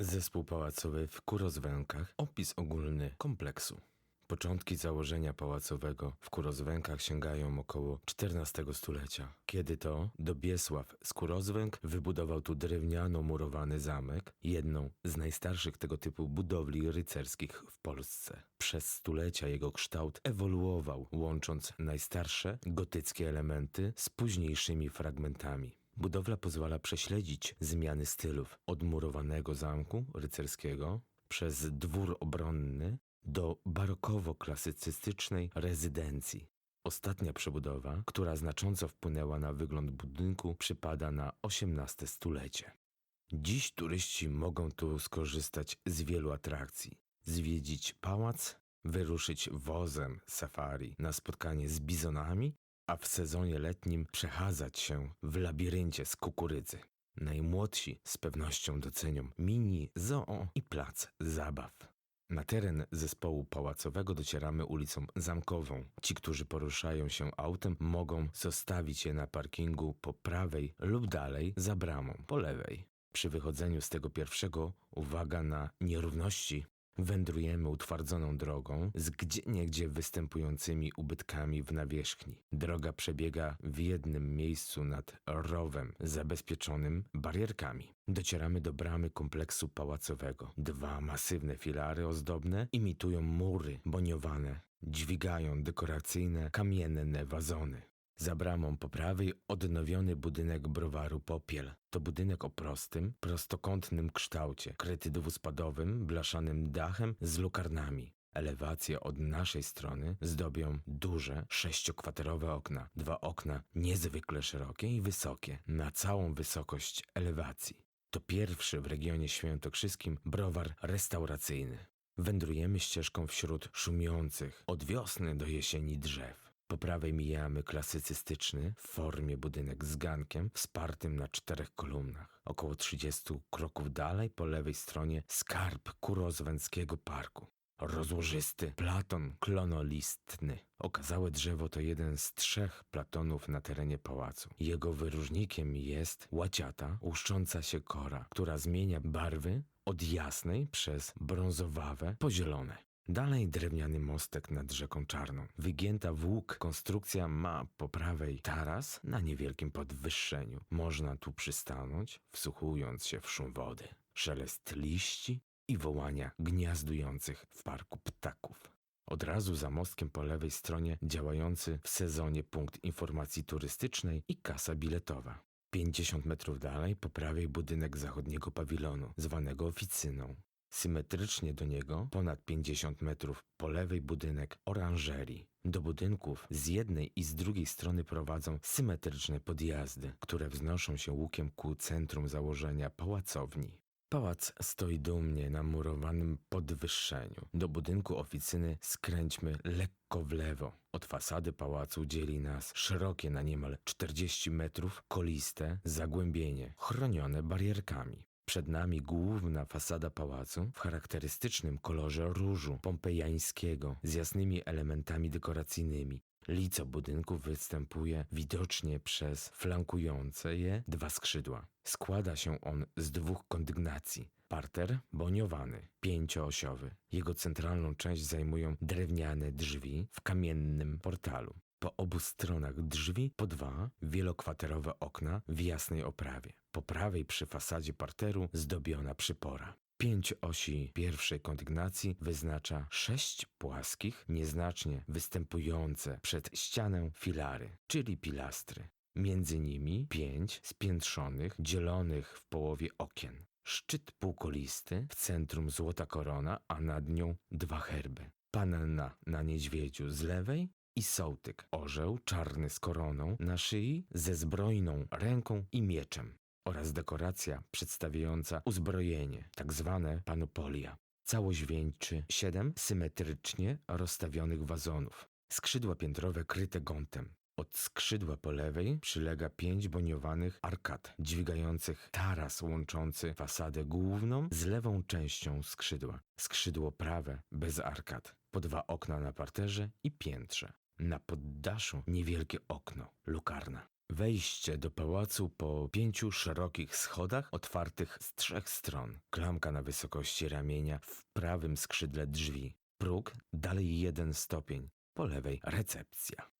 Zespół pałacowy w Kurozwękach. Opis ogólny kompleksu. Początki założenia pałacowego w Kurozwękach sięgają około XIV stulecia, kiedy to Dobiesław z Kurozwęk wybudował tu drewniano murowany zamek, jedną z najstarszych tego typu budowli rycerskich w Polsce. Przez stulecia jego kształt ewoluował, łącząc najstarsze gotyckie elementy z późniejszymi fragmentami. Budowla pozwala prześledzić zmiany stylów od murowanego zamku rycerskiego przez dwór obronny do barokowo-klasycystycznej rezydencji. Ostatnia przebudowa, która znacząco wpłynęła na wygląd budynku, przypada na XVIII stulecie. Dziś turyści mogą tu skorzystać z wielu atrakcji. Zwiedzić pałac, wyruszyć wozem safari na spotkanie z bizonami, a w sezonie letnim przechadzać się w labiryncie z kukurydzy. Najmłodsi z pewnością docenią mini, zoo i plac zabaw. Na teren zespołu pałacowego docieramy ulicą Zamkową. Ci, którzy poruszają się autem, mogą zostawić je na parkingu po prawej lub dalej za bramą po lewej. Przy wychodzeniu z tego pierwszego uwaga na nierówności. Wędrujemy utwardzoną drogą z gdzieniegdzie występującymi ubytkami w nawierzchni. Droga przebiega w jednym miejscu nad rowem zabezpieczonym barierkami. Docieramy do bramy kompleksu pałacowego. Dwa masywne filary ozdobne imitują mury boniowane. Dźwigają dekoracyjne kamienne wazony. Za bramą po prawej odnowiony budynek browaru Popiel. To budynek o prostym, prostokątnym kształcie, kryty dwuspadowym, blaszanym dachem z lukarnami. Elewacje od naszej strony zdobią duże, sześciokwaterowe okna. Dwa okna niezwykle szerokie i wysokie, na całą wysokość elewacji. To pierwszy w regionie świętokrzyskim browar restauracyjny. Wędrujemy ścieżką wśród szumiących od wiosny do jesieni drzew. Po prawej mijamy klasycystyczny w formie budynek z gankiem wspartym na czterech kolumnach. Około 30 kroków dalej po lewej stronie skarb Kurozwęckiego Parku. Rozłożysty platon klonolistny. Okazałe drzewo to jeden z trzech platonów na terenie pałacu. Jego wyróżnikiem jest łaciata, łuszcząca się kora, która zmienia barwy od jasnej przez brązowawe po zielone. Dalej drewniany mostek nad rzeką Czarną. Wygięta w łuk konstrukcja ma po prawej taras na niewielkim podwyższeniu. Można tu przystanąć, wsłuchując się w szum wody, szelest liści i wołania gniazdujących w parku ptaków. Od razu za mostkiem po lewej stronie działający w sezonie punkt informacji turystycznej i kasa biletowa. 50 metrów dalej po prawej budynek zachodniego pawilonu, zwanego oficyną. Symetrycznie do niego, ponad 50 metrów po lewej budynek oranżerii. Do budynków z jednej i z drugiej strony prowadzą symetryczne podjazdy, które wznoszą się łukiem ku centrum założenia pałacowni. Pałac stoi dumnie na murowanym podwyższeniu. Do budynku oficyny skręćmy lekko w lewo. Od fasady pałacu dzieli nas szerokie na niemal 40 metrów koliste zagłębienie, chronione barierkami. Przed nami główna fasada pałacu w charakterystycznym kolorze różu pompejańskiego z jasnymi elementami dekoracyjnymi. Lico budynku występuje widocznie przez flankujące je dwa skrzydła. Składa się on z dwóch kondygnacji. Parter boniowany, pięcioosiowy. Jego centralną część zajmują drewniane drzwi w kamiennym portalu. Po obu stronach drzwi po dwa wielokwaterowe okna w jasnej oprawie. Po prawej przy fasadzie parteru zdobiona przypora. Pięć osi pierwszej kondygnacji wyznacza sześć płaskich, nieznacznie występujące przed ścianę filary, czyli pilastry. Między nimi pięć spiętrzonych, dzielonych w połowie okien. Szczyt półkolisty, w centrum złota korona, a nad nią dwa herby. Panna na niedźwiedziu z lewej i sołtyk, orzeł czarny z koroną na szyi, ze zbrojną ręką i mieczem oraz dekoracja przedstawiająca uzbrojenie, tak zwane panopolia. Całość wieńczy siedem symetrycznie rozstawionych wazonów. Skrzydła piętrowe kryte gątem. Od skrzydła po lewej przylega pięć boniowanych arkad, dźwigających taras łączący fasadę główną z lewą częścią skrzydła. Skrzydło prawe bez arkad, po dwa okna na parterze i piętrze. Na poddaszu niewielkie okno, lukarna. Wejście do pałacu po pięciu szerokich schodach otwartych z trzech stron. Klamka na wysokości ramienia w prawym skrzydle drzwi. Próg dalej jeden stopień. Po lewej recepcja.